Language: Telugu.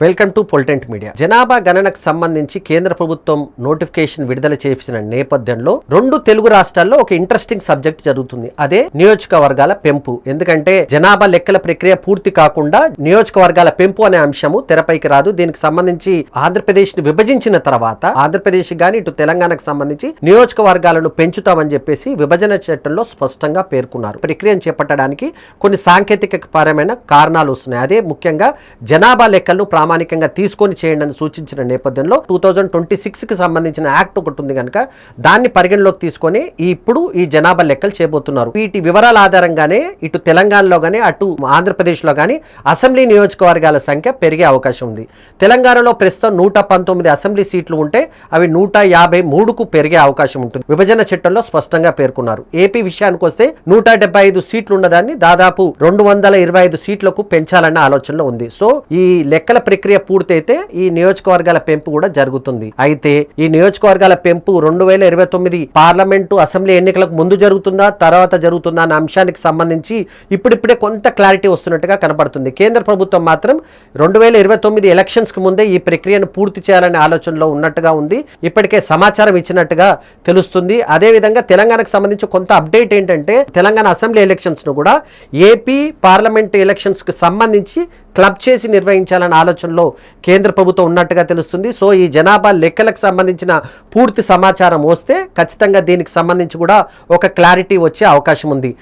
Welcome to పొలిటెంట్ media. జనాభా గణనకు సంబంధించి కేంద్ర ప్రభుత్వం నోటిఫికేషన్ విడుదల చేసిన నేపథ్యంలో రెండు తెలుగు రాష్ట్రాల్లో ఒక ఇంట్రెస్టింగ్ సబ్జెక్ట్ జరుగుతుంది. అదే నియోజకవర్గాల పెంపు. ఎందుకంటే జనాభా లెక్కల ప్రక్రియ పూర్తి కాకుండా నియోజకవర్గాల పెంపు అనే అంశము తెరపైకి రాదు. దీనికి సంబంధించి ఆంధ్రప్రదేశ్ని విభజించిన తర్వాత ఆంధ్రప్రదేశ్ గాని ఇటు తెలంగాణకు సంబంధించి నియోజకవర్గాలను పెంచుతామని చెప్పేసి విభజన చట్టంలో స్పష్టంగా పేర్కొన్నారు. ప్రక్రియను చేపట్టడానికి కొన్ని సాంకేతిక పరమైన కారణాలు వస్తున్నాయి. అదే ముఖ్యంగా జనాభా లెక్కలను ప్రామాణికంగా తీసుకొని చేయండి అని సూచించిన నేపథ్యంలో టూ థౌజండ్ ట్వంటీ సిక్స్కి సంబంధించిన యాక్ట్ ఒకటి ఉంది కనుక దాన్ని పరిగణలోకి తీసుకొని ఇప్పుడు ఈ జనాభా లెక్కలు చేయబోతున్నారు. వీటి వివరాల ఆధారంగానే ఇటు తెలంగాణలో కానీ అటు ఆంధ్రప్రదేశ్లో కానీ అసెంబ్లీ నియోజకవర్గాల సంఖ్య పెరిగే అవకాశం ఉంది. తెలంగాణలో ప్రస్తుతం నూట పంతొమ్మిది అసెంబ్లీ సీట్లు ఉంటే అవి నూట యాభై మూడుకు పెరిగే అవకాశం ఉంటుంది. విభజన చట్టంలో స్పష్టంగా పేర్కొన్నారు. ఏపీ విషయానికి వస్తే నూట డెబ్బై ఐదు సీట్లు ఉన్నదాన్ని దాదాపు రెండు వందల ఇరవై ఐదు సీట్లకు పెంచాలన్న ఆలోచనలో ఉంది. సో ఈ లెక్కల ప్రక్రియ పూర్తయితే ఈ నియోజకవర్గాల పెంపు కూడా జరుగుతుంది. అయితే ఈ నియోజకవర్గాల పెంపు రెండు వేల ఇరవై తొమ్మిది పార్లమెంటు అసెంబ్లీ ఎన్నికలకు ముందు జరుగుతుందా తర్వాత జరుగుతుందా అన్న అంశానికి సంబంధించి ఇప్పుడిప్పుడే కొంత క్లారిటీ వస్తున్నట్టుగా కనపడుతుంది. కేంద్ర ప్రభుత్వం మాత్రం రెండు వేల ఇరవై తొమ్మిది ఎలక్షన్స్కి ముందే ఈ ప్రక్రియను పూర్తి చేయాలనే ఆలోచనలో ఉన్నట్టుగా ఉంది. ఇప్పటికే సమాచారం ఇచ్చినట్టుగా తెలుస్తుంది. అదేవిధంగా తెలంగాణకు సంబంధించి కొంత అప్డేట్ ఏంటంటే తెలంగాణ అసెంబ్లీ ఎలక్షన్స్ను కూడా ఏపీ పార్లమెంట్ ఎలక్షన్స్కి సంబంధించి క్లబ్ చేసి నిర్వహించాలన్న ఆలోచనలో కేంద్ర ప్రభుత్వం ఉన్నట్టుగా తెలుస్తుంది. సో ఈ జనాభా లెక్కలకు సంబంధించిన పూర్తి సమాచారం వస్తే ఖచ్చితంగా దీనికి సంబంధించి కూడా ఒక క్లారిటీ వచ్చే అవకాశం ఉంది.